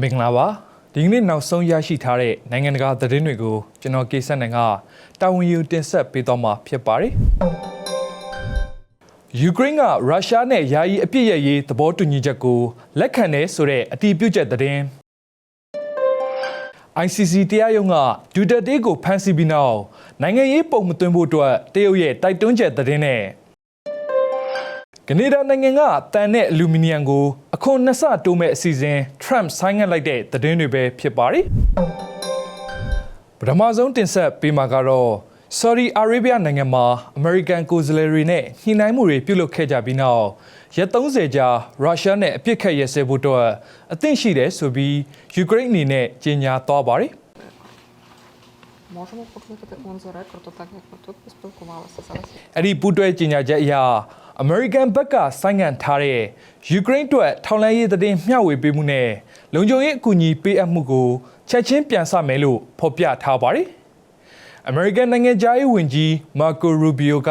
မင်္ဂလာပါဒီကနေ့နောက်ဆုံးရရှိထားတဲ့နိုင်ငံတကာသတင်းတွေကိုကျွန်တော်ကေဆက်နိုင်ကတာဝန်ယူတင်ဆက်ပေးသွားမှာဖြစ်ပါတယ်ယူကရိန်းကရုရှားနဲ့ယာယီအပြစ်ရရေးသဘောတူညီချက်ကိုလက်ခံတယ်ဆိုတဲ့အတည်ပြုချက်သတင်း ICC တရားရုံးကဒူတတေးကိုဖမ်းဆီးပြီးနောက်နိုင်ငံရေးပုံမသွင်းဖို့အတွက်တရုတ်ရဲ့တိုက်တွန်းချက်သတင်းနဲ့ ကနေဒါနိုင်ငံကတန်တဲ့အလူမီနီယံကိုအခွန်နှစ်ဆတိုးမဲ့အစီအစဉ် Trump ဆိုင်းငံ့လိုက်တဲ့သတင်းတွေပဲဖြစ်ပါတယ်ပထမဆုံးတင်ဆက်ပေးမှာကတော့ Saudi Arabia နိုင်ငံမှာ American ကိုယ်စားလှယ်တွေနဲ့ညှိနှိုင်းမှုတွေပြုလုပ်ခဲ့ကြပြီးနောက်ရက်30ကြာရုရှားနဲ့အပြစ်ခတ်ရဲစဲဖို့အတွက်အသင့်ရှိတယ်ဆိုပြီးယူကရိန်းအနေနဲ့ကြေညာသွားပါတယ် Можемо покликати он за рекорд, так як ми тут поспілкувалися зараз. အဲ့ဒီပူးတွဲကြေညာချက်အရ American ဘက်ကဆိုင်းငံ့ထားတဲ့ယူကရိန်းအတွက်ထောက်လှမ်းရေးသတင်းမျှဝေပေးမှုနဲ့လုံခြုံရေးအကူအညီပေးအပ်မှုကိုချက်ချင်းပြန်ဆမယ်လို့ဖော်ပြထားပါတယ်။ American နိုင်ငံသားရေးဝန်ကြီး Marco Rubio က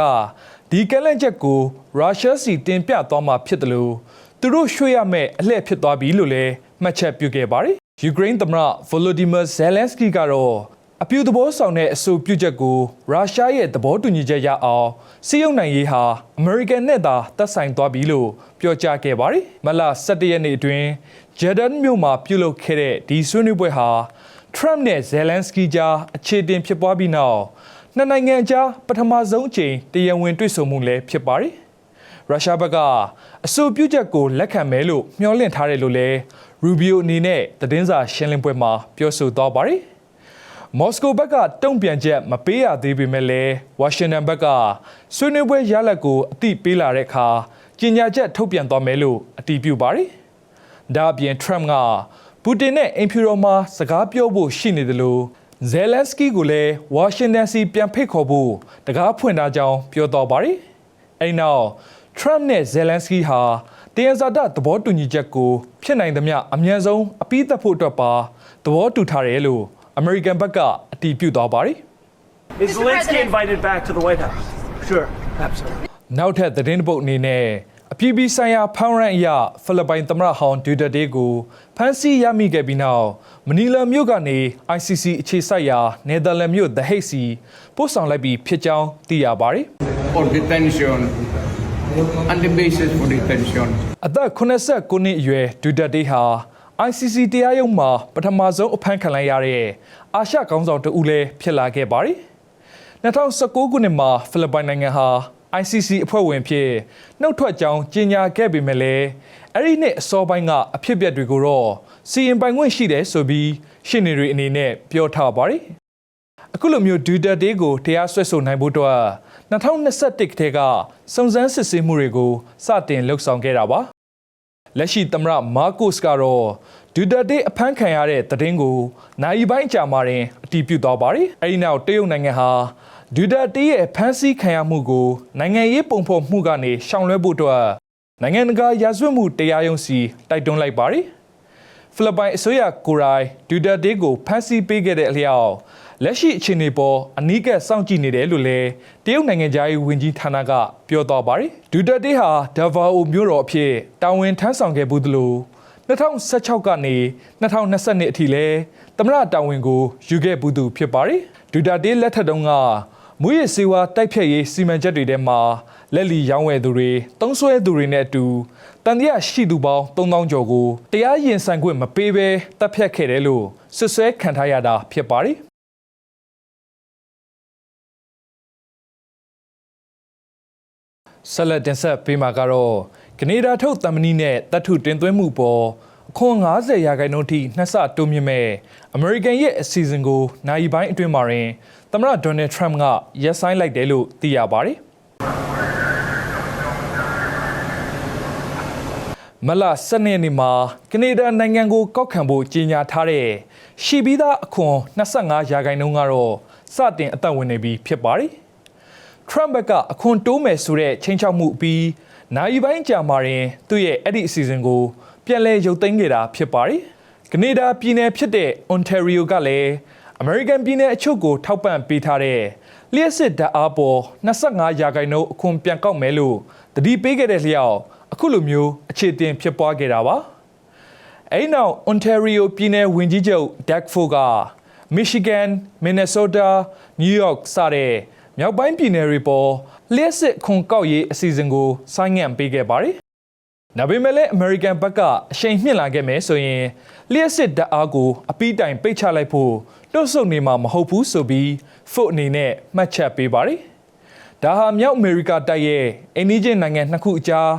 ဒီကလန့်ချက်ကိုရုရှားစီတင်ပြသွားမှာဖြစ်တယ်လို့သူတို့ရွှေ့ရမယ့်အလှည့်ဖြစ်သွားပြီလို့လည်းမှတ်ချက်ပြုခဲ့ပါတယ်။ယူကရိန်းသမ္မတ Volodymyr Zelensky ကတော့ အပြုသဘောဆောင်တဲ့အဆိုပြုချက်ကိုရုရှားရဲ့သဘောတူညီချက်ရအောင်စီးရုံနိုင်ရေးဟာအမေရိကန်နဲ့သာသက်ဆိုင်သွားပြီလို့ပြောကြားခဲ့ပါတယ်။မလ17ရက်နေ့အတွင်းဂျက်ဒန်မြို့မှာပြုလုပ်ခဲ့တဲ့ဒီဆွေးနွေးပွဲဟာ Trump နဲ့ Zelensky ကြားအခြေတင်ဖြစ်ပွားပြီးနောက်နှစ်နိုင်ငံကြားပထမဆုံးအကြိမ်တရားဝင်တွေ့ဆုံမှုလည်းဖြစ်ပါတယ်။ရုရှားဘက်ကအဆိုပြုချက်ကိုလက်ခံမယ်လို့မျှော်လင့်ထားတယ်လို့လည်းရူဘီယိုအနေနဲ့သတင်းစာရှင်းလင်းပွဲမှာပြောဆိုသွားပါတယ်။ မော်စကိုဘက်ကတုံ့ပြန်ချက်မပေးရသေးပေမဲ့လည်းဝါရှင်တန်ဘက်ကဆွေးနွေးပွဲရလဒ်ကိုအတိပေးလာတဲ့အခါကြေညာချက်ထုတ်ပြန်သွားမယ်လို့အတည်ပြုပါတယ်။ဒါအပြင် Trump ကပူတင်နဲ့အင်ဖြူတော်မှာစကားပြောဖို့ရှိနေတယ်လို့ဇယ်လန်စကီကိုလည်းဝါရှင်တန်စီပြန်ဖိတ်ခေါ်ဖို့တကားဖွင့်ထားကြောင်းပြောတော့ပါတယ်။အဲဒီနောက် Trump နဲ့ဇယ်လန်စကီဟာတရားစတာသဘောတူညီချက်ကိုဖြစ်နိုင်သမျှအမြန်ဆုံးအပြီးသတ်ဖို့အတွက်ပါသဘောတူထားတယ်လို့ American ဘက်ကအတည်ပြုသွားပါတယ် Is Zelensky invited back to the White House? Sure, absolutely. ။နောက်ထပ်သတင်းတစ်ပုဒ်အနေနဲ့အပြည်ပြည်ဆိုင်ရာဖောင်းရန်အရဖိလစ်ပိုင်သမ္မတဟောင်းဒူတာတေးကိုဖမ်းဆီးရမိခဲ့ပြီးနောက်မနီလာမြို့ကနေ ICC အခြေစိုက်ရာနယ်သာလန်မြို့ The Hague စီပို့ဆောင်လိုက်ပြီးဖြစ်ကြောင်းသိရပါတယ် for detention and the basis for detention. ။အသက်89နှစ်အရွယ်ဒူတာတေးဟာ ICC တရားရုံးမှာပထမဆုံးအဖမ်းခံလိုက်ရတဲ့အာရှကောင်းဆောင်တဦးလည်းဖြစ်လာခဲ့ပါတယ်။2019ခုနှစ်မှာဖိလစ်ပိုင်နိုင်ငံဟာ ICC အဖွဲ့ဝင်ဖြစ်နှုတ်ထွက်ကြောင်းကြေညာခဲ့ပေမဲ့လည်းအဲ့ဒီနှစ်အစောပိုင်းကအဖြစ်အပျက်တွေကိုတော့စီရင်ပိုင်ခွင့်ရှိတယ်ဆိုပြီးရှင်းနေတွေအနေနဲ့ပြောထားပါတယ်။အခုလိုမျိုးဒူတာတေးကိုတရားစွဲဆိုနိုင်ဖို့အတွက်2021ထဲကစုံစမ်းစစ်ဆေးမှုတွေကိုစတင်လှုပ်ဆောင်ခဲ့တာပါ လက်ရှိသမ္မတမာကိုစ်ကတော့ဒူတာတေးအဖမ်းခံရတဲ့သတင်းကိုနိုင်ပိုင်းအကြာမှာတင်အတည်ပြုသွားပါတယ်အဲဒီနောက်တရုတ်နိုင်ငံဟာဒူတာတေးရဲ့ဖမ်းဆီးခံရမှုကိုနိုင်ငံရေးပုံဖော်မှုကနေရှောင်လွှဲဖို့အတွက်နိုင်ငံတကာရာဇဝတ်မှုတရားရုံးစီတိုက်တွန်းလိုက်ပါတယ်ဖိလစ်ပိုင်အစိုးရကိုယ်တိုင်ဒူတာတေးကိုဖမ်းဆီးပေးခဲ့တဲ့အလျောက် လက်ရှိအခြေအနေပေါ်အနီးကပ်စောင့်ကြည့်နေတယ်လို့လည်းတရုတ်နိုင်ငံသားရေးဝန်ကြီးဌာနကပြောသွားပါတယ်ဒူတာတေးဟာဒါဗာအိုမြို့တော်အဖြစ်တာဝန်ထမ်းဆောင်ခဲ့ဘူးသလို2016ကနေ2022အထိလဲသမ္မတတာဝန်ကိုယူခဲ့ဘူးသူဖြစ်ပါတယ်ဒူတာတေးလက်ထက်တုန်းကမွေးရစေဝါတိုက်ဖြတ်ရေးစီမံချက်တွေထဲမှာလက်လီရောင်းဝယ်သူတွေတုံးဆွဲသူတွေနဲ့အတူတန်တရားရှိသူပေါင်း3000ကျော်ကိုတရားရင်ဆိုင်ခွင့်မပေးဘဲတပ်ဖြတ်ခဲ့တယ်လို့ဆွဆွဲခံထားရတာဖြစ်ပါတယ် ဆက်လက်တင်ဆက်ပေးမှာကတော့ကနေဒါထုတ်တမ်မနီနဲ့တပ်ထုတင်သွင်းမှုပေါ်အခွန်90ရာခိုင်နှုန်းထိနှက်ဆတိုးမြင့်မဲ့အမေရိကန်ရဲ့အစီအစဉ်ကိုနိုင်ပိုင်းအတွင်းမှာရင်သမ္မတဒေါ်နယ်ထရမ့်ကရက်ဆိုင်လိုက်တယ်လို့သိရပါတယ်မလ12ရက်နေ့မှာကနေဒါနိုင်ငံကိုကောက်ခံဖို့ကြေညာထားတဲ့ရှီပြီးသားအခွန်25ရာခိုင်နှုန်းကတော့စတင်အသက်ဝင်နေပြီဖြစ်ပါတယ်။ Trump ဘက်ကအခွန်တိုးမယ်ဆိုတဲ့ချိန်ချောက်မှုအပြီးနိုင်ပိုင်းကြာမှာရင်သူ့ရဲ့အဲ့ဒီအစီအစဉ်ကို ပြန်လည်ရုပ်သိမ်းခဲ့တာဖြစ်ပါတယ်။ကနေဒါပြည်နယ်ဖြစ်တဲ့ Ontario ကလည်း American ပြည်နယ်အချို့ကိုထောက်ပံ့ပေးထားတဲ့လျှက်စစ်ဓာတ်အားပေါ်25ရာခိုင်နှုန်းအခွန်ပြန်ကောက်မယ်လို့တတိပေးခဲ့တဲ့လျောက်အခုလိုမျိုးအခြေတင်ဖြစ်ပွားခဲ့တာပါ။အဲ့နောက် Ontario ပြည်နယ်ဝင်ကြီးချုပ် Doug Ford က Michigan, Minnesota, New York စတဲ့ မြောက်ပိုင်းပြည်နယ်တွေပေါ်လျှက်စစ်ခွန်ကောက်ရေးအစီအစဉ်ကိုဆိုင်းငံ့ပေးခဲ့ပါတယ်။ဒါပေမဲ့လည်း American ဘက်ကအရှိန်မြင့်လာခဲ့မယ်ဆိုရင်လျှက်စစ်ဓာတ်အားကိုအပီးတိုင်ပိတ်ချလိုက်ဖို့တွတ်ဆုပ်နေမှာမဟုတ်ဘူးဆိုပြီး Ford အနေနဲ့မှတ်ချက်ပေးပါတယ်။ဒါဟာမြောက်အမေရိကတိုက်ရဲ့အိန္ဒိချင်းနိုင်ငံနှစ်ခုအကြား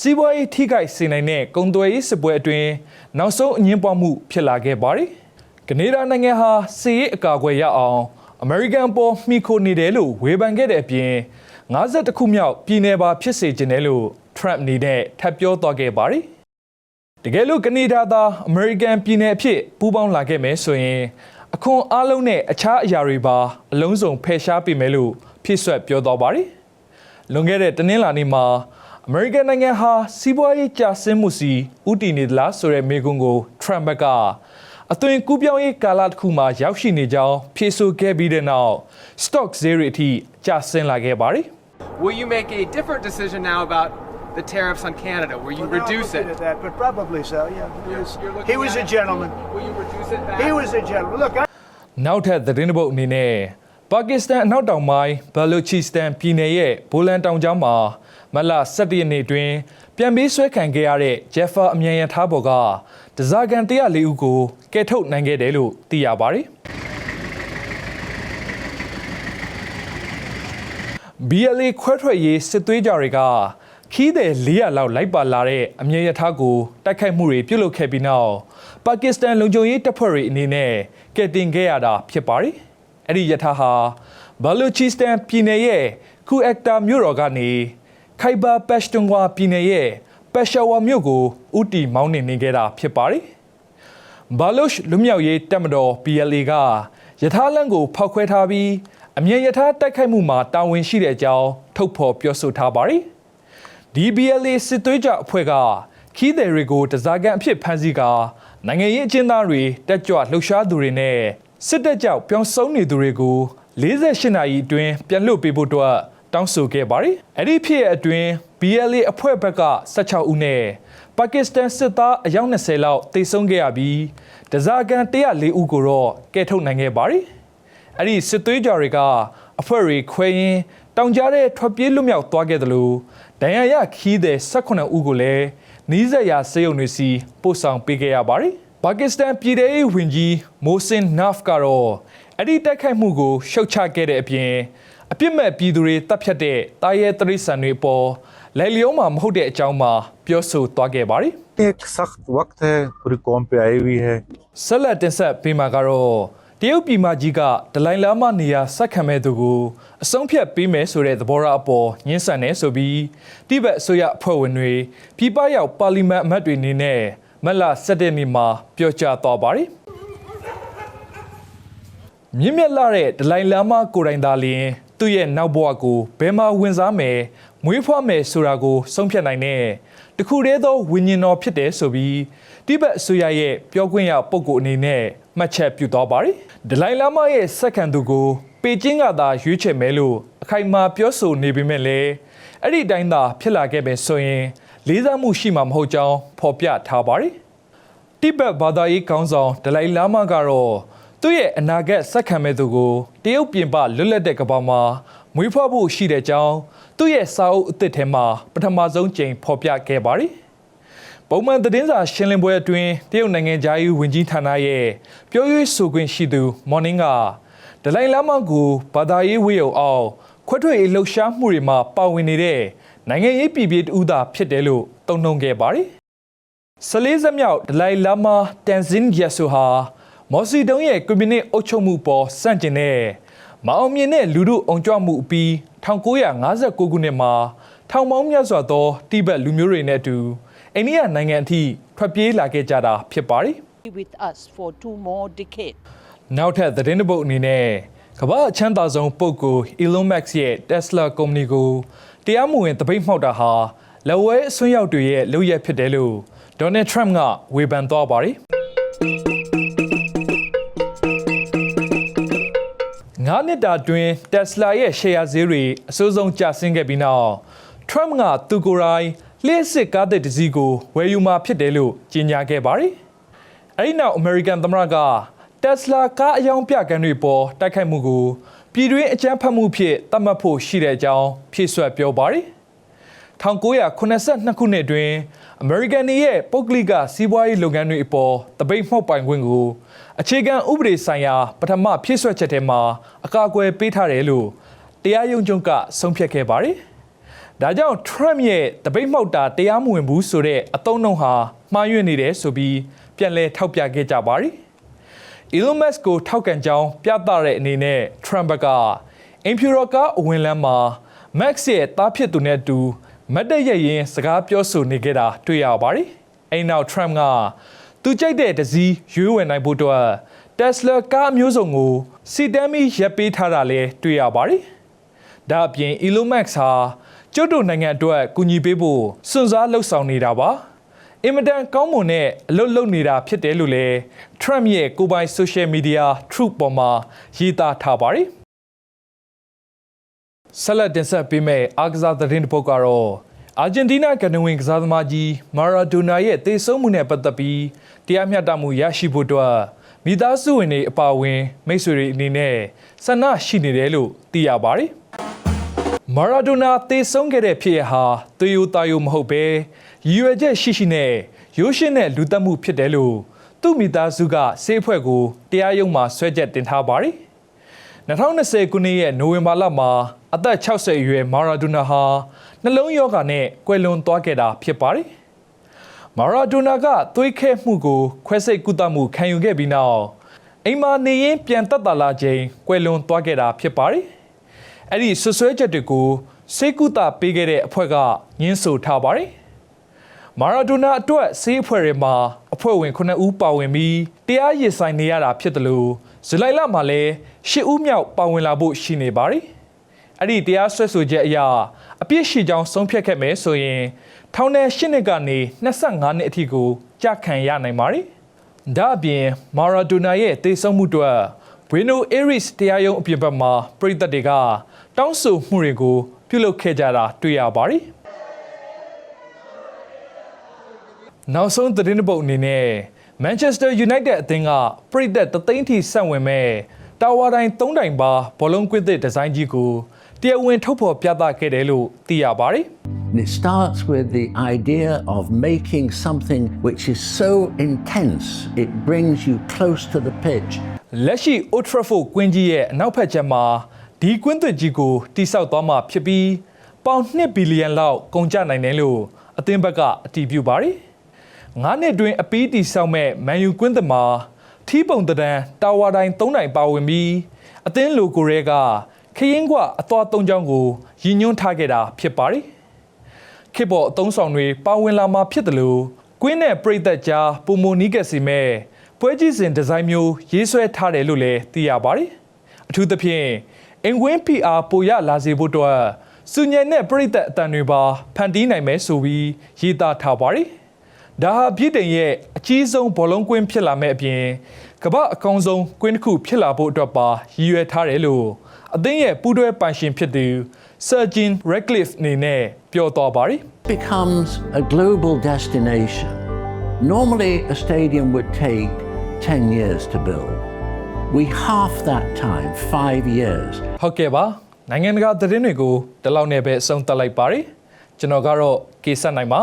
စီးပွားရေးထိခိုက်စေနိုင်တဲ့ကုန်သွယ်ရေးစစ်ပွဲအတွင်းနောက်ဆုံးအငင်းပွားမှုဖြစ်လာခဲ့ပါတယ်။ကနေဒါနိုင်ငံဟာစီးရေးအကာအကွယ်ရအောင် အမေရိကန်ပေါ်မှီခိုနေတယ်လို့ဝေဖန်ခဲ့တဲ့အပြင်52ခုမြောက်ပြည်내ပါဖြစ်စေခြင်းတယ်လို့ Trump အနေနဲ့ထပ်ပြောသွားခဲ့ပါတယ်။တကယ်လို့ကနေဒါသာအမေရိကန်ပြည်내အဖြစ်ပူးပေါင်းလာခဲ့မယ်ဆိုရင်အခွန်အားလုံးနဲ့အခြားအရာတွေပါအလုံးစုံဖယ်ရှားပေးမယ်လို့ဖြည့်ဆွက်ပြောသွားပါတယ်။လွန်ခဲ့တဲ့တနင်္လာနေ့မှာအမေရိကန်နိုင်ငံဟာစီးပွားရေးကျဆင်းမှုစီဥတီနေသလားဆိုတဲ့မေးခွန်းကို Trump ဘက်က အသွင်ကူးပြောင်းရေးကာလတစ်ခုမှာရောက်ရှိနေကြောင်းဖြေဆိုခဲ့ပြီးတဲ့နောက် stock ဈေးတွေအထိကျဆင်းလာခဲ့ပါတယ်။ Will you make a different decision now about the tariffs on Canada? Will you Well, now I'm reduce looking it? At that, but probably so. Yeah. He was, You're looking he was at a it. gentleman. Will you reduce it back? He was a gentleman. Look, I, နောက်ထပ်သတင်းတစ်ပုဒ်အနေနဲ့ပါကစ္စတန်အနောက်တောင်ပိုင်းဘလူချီစတန်ပြည်နယ်ရဲ့ဘိုလန်တောင်ကျောင်းမှာ မတ်လ17ရက်နေ့အတွင်းပြန်ပေးဆွဲခံခဲ့ရတဲ့ဂျက်ဖာအမြန်ရထားပေါ်ကဒဇာကန်104ဦးကိုကယ်ထုတ်နိုင်ခဲ့တယ်လို့သိရပါတယ်။ BLA ခွဲထွက်ရေးစစ်သွေးကြတွေကခီးတဲ့400လောက်လိုက်ပါလာတဲ့အမြဲရထားကိုတိုက်ခိုက်မှုတွေပြုလုပ်ခဲ့ပြီးနောက်ပါကစ္စတန်လုံခြုံရေးတပ်ဖွဲ့တွေအနေနဲ့ကယ်တင်ခဲ့ရတာဖြစ်ပါတယ်။အဲ့ဒီရထားဟာဘာလူချီစတန်ပြည်နယ်ရဲ့ကူအက်တာမြို့တော်ကနေ ခိုင်ဘာပက်ရှ်တွန်ဝါပြည်နယ်ရဲ့ပက်ရှာဝါမြို့ကိုဥတီမောင်းနှင်နေခဲ့တာဖြစ်ပါတယ်။ဘာလုရှ်လူမျိုးရေးတပ်မတော် PLA ကယထာလန့်ကိုဖောက်ခွဲထားပြီးအမြင်ယထာတိုက်ခိုက်မှုမှာတာဝန်ရှိတဲ့အကြောင်းထုတ်ဖော်ပြောဆိုထားပါတယ်။ DBLA စစ်သွေးကြအဖွဲ့ကခီးသည်တွေကိုတစားကန်အဖြစ်ဖမ်းဆီးကာနိုင်ငံရေးအကျဉ်းသားတွေတက်ကြွလှုပ်ရှားသူတွေနဲ့စစ်တပ်ကြောက်ပြောင်းဆုံးနေသူတွေကို48နာရီအတွင်းပြန်လွှတ်ပေးဖို့အတွက် တောင်းဆိုခဲ့ပါတယ်။အဲ့ဒီဖြစ်ရဲ့အတွင်း BLA အဖွဲ့ဘက်က16ဦးနဲ့ပါကစ္စတန်စစ်သားအယောက်20လောက်တိတ်ဆုံးခဲ့ရပြီးဒဇာကန်104ဦးကိုတော့ကယ်ထုတ်နိုင်ခဲ့ပါတယ်။အဲ့ဒီစစ်သွေးကြွတွေကအဖွဲ့တွေခွဲရင်းတောင်ကြားတဲ့ထွက်ပြေးလွတ်မြောက်သွားခဲ့တယ်လို့ဒဏ်ရာရခီးတဲ့18ဦးကိုလည်းနီးစပ်ရာစေယုံတွေစီပို့ဆောင်ပေးခဲ့ရပါတယ်။ပါကစ္စတန်ပြည်ထောင်စုဝန်ကြီးမိုဆင်နာဖ်ကတော့အဲ့ဒီတိုက်ခိုက်မှုကိုရှုတ်ချခဲ့တဲ့အပြင် အပြစ်မဲ့ပြည်သူတွေတပ်ဖြတ်တဲ့တာရဲတရိษံတွေအပေါ်လိုက်လျောမှာမဟုတ်တဲ့အကြောင်းမှာပြောဆိုသွားခဲ့ပါတယ်။ एक सख्त वक्त है पूरी कौम पे आई हुई है ဆက်လက်တင်ဆက်ပေးမှာကတော့တရုတ်ပြည်မကြီးကဒလိုင်လာမနေရာဆက်ခံမဲ့သူကိုအဆုံးဖြတ်ပေးမယ်ဆိုတဲ့သဘောထားအပေါ်ညှင်းဆန်နေဆိုပြီးတိဘက်အစိုးရအဖွဲ့ဝင်တွေပြည်ပရောက်ပါလီမန်အမတ်တွေအနေနဲ့မက်လာ17နေ့မှာပြောကြားသွားပါတယ်မြင့်မြတ်လာတဲ့ဒလိုင်လာမကိုယ်တိုင်သာလျှင် သူ့ရဲ့နောက်ဘဝကိုဘယ်မှာဝင်စားမယ်မွေးဖွားမယ်ဆိုတာကိုဆုံးဖြတ်နိုင်တဲ့တခုတည်းသောဝိညာဉ်တော်ဖြစ်တယ်ဆိုပြီးတိဘက်အစိုးရရဲ့ပြောခွင့်ရပုဂ္ဂိုလ်အနေနဲ့မှတ်ချက်ပြုသွားပါတယ်ဒလိုင်လာမရဲ့စက္ကန့်သူကိုပေကျင်းကသာရွေးချယ်မယ်လို့အခိုင်အမာပြောဆိုနေပေမဲ့လည်းအဲ့ဒီအတိုင်းသာဖြစ်လာခဲ့ပဲဆိုရင် လေးစားမှုရှိမှာမဟုတ်ကြောင်းဖော်ပြထားပါတယ်တိဘက်ဘာသာရေးခေါင်းဆောင်ဒလိုင်လာမကတော့ သူ့ရဲ့အနာဂတ်ဆက်ခံမဲ့သူကိုတရုတ်ပြင်ပလွတ်လပ်တဲ့ကမ္ဘာမှာမွေးဖွားဖို့ရှိတဲ့အကြောင်းသူ့ရဲ့စာအုပ်အသစ်ထဲမှာပထမဆုံးကြိမ်ဖော်ပြခဲ့ပါတယ်။ပုံမှန်သတင်းစာရှင်းလင်းပွဲအတွင်းတရုတ်နိုင်ငံသားရေးဝန်ကြီးဌာနရဲ့ပြောရေးဆိုခွင့်ရှိသူမော်နင်းကဒလိုင်လာမကိုဘာသာရေးဝေယုံအောင်ခွဲထွက်ရေးလှုပ်ရှားမှုတွေမှာပါဝင်နေတဲ့နိုင်ငံရေးပြည်ပြည်တူသာဖြစ်တယ်လို့တုံ့နှုံခဲ့ပါတယ်။ဆလေးစက်မြောက်ဒလိုင်လာမာတန်ဇင်ယဆူဟာ မော်စီတုံးရဲ့ကွန်မြူနစ်အုပ်ချုပ်မှုပေါ်စန့်ကျင်တဲ့မအောင်မြင်တဲ့လူမှုအုံကြွမှုအပြီး1959ခုနှစ်မှာထောင်ပေါင်းများစွာသောတိဘက်လူမျိုးတွေနဲ့အတူအိန္ဒိယနိုင်ငံအထိထွက်ပြေးလာခဲ့ကြတာဖြစ်ပါတယ် with us for two more decades. ။နောက်ထပ်သတင်းတစ်ပုဒ်အနေနဲ့ကမ္ဘာအချမ်းသာဆုံးပုဂ္ဂိုလ် Elon Musk ရဲ့ Tesla ကုမ္ပဏီကိုတရားမဝင်တပိတ်မှောက်တာဟာလက်ဝဲအစွန်းရောက်တွေရဲ့လုပ်ရက်ဖြစ်တယ်လို့ Donald Trump ကဝေဖန်သွားပါတယ်။ ငါးနှစ်တာတွင် Tesla ရဲ့ share ဈေးတွေအဆိုးဆုံးကျဆင်းခဲ့ပြီးနောက် Trump ကသူကိုယ်တိုင်လျှက်စစ်ကားတဲ့တစ်စီးကိုဝယ်ယူမှာဖြစ်တယ်လို့ကြေညာခဲ့ပါတယ်အဲဒီနောက် American သမ္မတက Tesla ကားအယောင်ပြကန်းတွေပေါ်တိုက်ခိုက်မှုကိုပြည်တွင်းအကြမ်းဖက်မှုဖြစ်သတ်မှတ်ဖို့ရှိတဲ့အကြောင်းဖြည့်ဆွတ်ပြောပါတယ်1982ခုနှစ်တွင် American တွေရဲ့ပုဂ္ဂလိကစီးပွားရေးလုပ်ငန်းတွေအပေါ်တပိတ်မှောက်ပိုင်ခွင့်ကို အခြေခံဥပဒေဆိုင်ရာပထမဖြည့်ဆွတ်ချက်ထဲမှာအကာအကွယ်ပေးထားတယ်လို့တရားရုံးချုပ်ကဆုံးဖြတ်ခဲ့ပါတယ်။ဒါကြောင့် Trump ရဲ့တပိတ်မှောက်တာတရားမဝင်ဘူးဆိုတဲ့အသုံးအနှုန်းဟာမှားယွင်းနေတယ်ဆိုပြီးပြန်လည်ထောက်ပြခဲ့ကြပါတယ်။ Elon Musk ကိုထောက်ခံကြောင်းပြသတဲ့အနေနဲ့ Trump ကအိမ်ဖြူတော်ကအဝင်လမ်းမှာ Max ရဲ့တားဖြစ်သူနဲ့အတူမတ်တရရင်စကားပြောဆိုနေခဲ့တာတွေ့ရပါတယ်။အဲဒီနောက် Trump က သူကြိုက်တဲ့တစည်းရွေးဝင်နိုင်ဖို့အတွက် Tesla ကားအမျိုးစုံကိုစီတမ်းပြီးရပ်ပေးထားတာလည်းတွေ့ရပါတယ်။ဒါအပြင် Elon Musk ဟာကျုပ်တို့နိုင်ငံအတွက်ကူညီပေးဖို့စွန့်စားလှုပ်ဆောင်နေတာပါ။အင်မတန်ကောင်းမွန်တဲ့အလုပ်လုပ်နေတာဖြစ်တယ်လို့လည်း Trump ရဲ့ကိုယ်ပိုင် social media Truth ပေါ်မှာရေးသားထားပါတယ်။ဆက်လက်တင်ဆက်ပေးမယ့်အားကစားသတင်းတစ်ပုဒ်ကတော့ အာဂျင်တီးနားကနဝင်ကစားသမားကြီးမာရာဒိုနာရဲ့တေဆုံးမှုနဲ့ပတ်သက်ပြီးတရားမျှတမှုရရှိဖို့အတွက်မိသားစုဝင်တွေအပါအဝင် မိတ်ဆွေတွေအနေနဲ့ဆန္ဒရှိနေတယ်လို့သိရပါတယ်။မာရာဒိုနာတေဆုံးခဲ့တဲ့ဖြစ်ရဟာသွေးရိုးသားရိုးမဟုတ်ပဲရည်ရွယ်ချက်ရှိရှိနဲ့ရိုးရှင်းတဲ့လူသက်မှုဖြစ်တယ်လို့သူ့မိသားစုကစေးအဖွဲ့ကိုတရားရုံးမှာဆွဲချက်တင်ထားပါတယ်။2020ခုနှစ်ရဲ့နိုဝင်ဘာလမှာအသက်60အရွယ်မာရာဒိုနာဟာ နှလုံးရောဂါနဲ့ကွယ်လွန်သွားခဲ့တာဖြစ်ပါတယ်။မာရာဒိုနာကသွေးခဲမှုကိုခွဲစိတ်ကုသမှုခံယူခဲ့ပြီးနောက်အိမ်မာနေရင်ပြန်တက်တာလာချိန်ကွယ်လွန်သွားခဲ့တာဖြစ်ပါတယ်။အဲ့ဒီဆွဆွဲချက်တွေကိုစေကုသပေးခဲ့တဲ့အဖွဲ့ကညှင်းဆိုထားပါတယ်။မာရာဒိုနာအတွက်စေးအဖွဲ့တွေမှာအဖွဲ့ဝင်9ဦးပါဝင်ပြီးတရားရင်ဆိုင်နေရတာဖြစ်တယ်လို့ဇူလိုင်လမှာလည်း10ဦးမြောက်ပါဝင်လာဖို့ရှိနေပါတယ်။ အဲ့ဒီတရားစွဲဆိုချက်အရအပြစ်ရှိကြောင်းဆုံးဖြတ်ခဲ့မယ်ဆိုရင်ထောင်ထဲ၈နှစ်ကနေ25နှစ်အထိကိုကြာခံရနိုင်ပါတယ်။ဒါအပြင်မာရာဒိုနာရဲ့တေဆုံးမှုအတွက်ဘွေနိုအေရစ်တရားရုံးအပြင်ဘက်မှာပြည်သက်တွေကတောင်းဆိုမှုတွေကိုပြုလုပ်ခဲ့ကြတာတွေ့ရပါတယ်။နောက်ဆုံးသတင်းတစ်ပုဒ်အနေနဲ့ Manchester United အသင်းကပြည်သက်တသိန်းထိဆက်ဝင်မဲ့တာဝါတိုင်း၃တိုင်ပါဘောလုံးကွင်းသစ်ဒီဇိုင်းကြီးကို တရားဝင်ထုတ်ဖော်ပြသခဲ့တယ်လို့သိရပါတယ်။ And it starts with the idea of making something which is so intense, it brings you close to the pitch. လက်ရှိ Old Trafford ကွင်းကြီးရဲ့အနောက်ဘက်ချက်မှာဒီကွင်းသစ်ကြီးကိုတိစောက်သွားမှာဖြစ်ပြီးပေါင်2ဘီလီယံလောက်ကုန်ကျနိုင်တယ်လို့အသင်းဘက်ကအတည်ပြုပါတယ်။ငါးနှစ်တွင်အပီးတိစောက်မဲ့မန်ယူကွင်းသစ်မှာထီးပုံတံတန်တာဝါတိုင်း၃တိုင်ပါဝင်ပြီးအသင်းလိုကိုရဲက ခရင်ကွအသွား၃ချောင်းကိုရည်ညွှန်းထားခဲ့တာဖြစ်ပါတယ်။ခေတ်ပေါ်အသုံးဆောင်တွေပါဝင်လာမှာဖြစ်တယ်လို့ကွင်းနဲ့ပြည်သက်ကြားပုံမနီးကက်စီမဲ့ပွဲကြီးစဉ်ဒီဇိုင်းမျိုးရေးဆွဲထားတယ်လို့လည်းသိရပါတယ်။အထူးသဖြင့်အင်ကွင်း PR ပိုရလာစေဖို့အတွက်စုညံတဲ့ပြည်သက်အတန်တွေပါဖန်တီးနိုင်မယ်ဆိုပြီးရေးသားထားပါတယ်။ဒါဟာပြည်တိုင်ရဲ့အကြီးဆုံးဘောလုံးကွင်းဖြစ်လာမဲ့အပြင်ကမ္ဘာအကောင်းဆုံးကွင်းတစ်ခုဖြစ်လာဖို့အတွက်ပါရည်ရွယ်ထားတယ်လို့ အသင်းရဲ့ပူးတွဲပိုင်ရှင်ဖြစ်သူ Sergeant Radcliffe အနေနဲ့ပြောသွားပါတယ်။ becomes a global destination. Normally, a stadium would take 10 years to build. We half that time, five years. ဟုတ်ကဲ့ပါနိုင်ငံတကာသတင်းတွေကိုဒီလောက်နဲ့ပဲအဆုံးသတ်လိုက်ပါတယ်ကျွန်တော်ကတော့ကေဆက်နိုင်ပါ